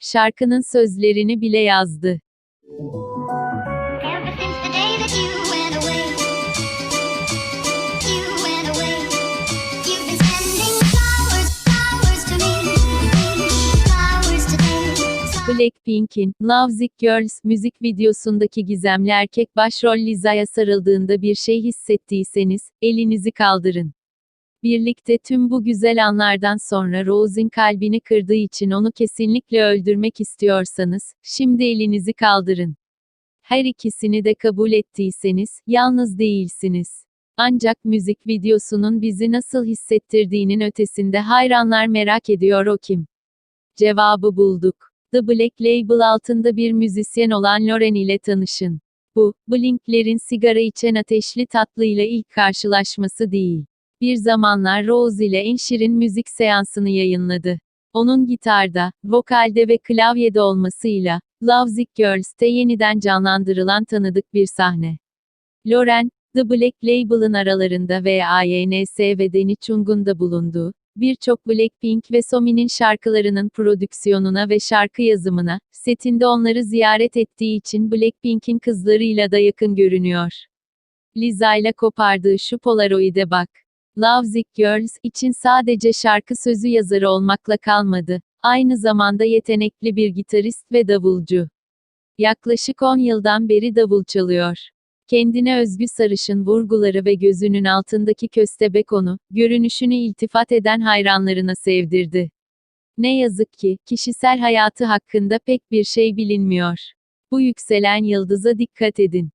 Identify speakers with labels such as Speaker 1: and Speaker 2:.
Speaker 1: Şarkının sözlerini bile yazdı. Blackpink'in Love Sick Girls müzik videosundaki gizemli erkek başrol Liza'ya sarıldığında bir şey hissettiyseniz, elinizi kaldırın. Birlikte tüm bu güzel anlardan sonra Rose'in kalbini kırdığı için onu kesinlikle öldürmek istiyorsanız, şimdi elinizi kaldırın. Her ikisini de kabul ettiyseniz, yalnız değilsiniz. Ancak müzik videosunun bizi nasıl hissettirdiğinin ötesinde hayranlar merak ediyor o kim? Cevabı bulduk. The Black Label altında bir müzisyen olan Loren ile tanışın. Bu, Blink'lerin sigara içen ateşli tatlıyla ilk karşılaşması değil. Bir zamanlar Rose ile en müzik seansını yayınladı. Onun gitarda, vokalde ve klavyede olmasıyla, Love Sick Girls'te yeniden canlandırılan tanıdık bir sahne. Loren, The Black Label'ın aralarında V.A.Y.N.S. ve Danny Chung'un da bulunduğu, birçok Blackpink ve Somi'nin şarkılarının prodüksiyonuna ve şarkı yazımına, setinde onları ziyaret ettiği için Blackpink'in kızlarıyla da yakın görünüyor. Lisa ile kopardığı şu polaroide bak. Love Sick Girls için sadece şarkı sözü yazarı olmakla kalmadı. Aynı zamanda yetenekli bir gitarist ve davulcu. Yaklaşık 10 yıldan beri davul çalıyor. Kendine özgü sarışın vurguları ve gözünün altındaki köstebek onu, görünüşünü iltifat eden hayranlarına sevdirdi. Ne yazık ki, kişisel hayatı hakkında pek bir şey bilinmiyor. Bu yükselen yıldıza dikkat edin.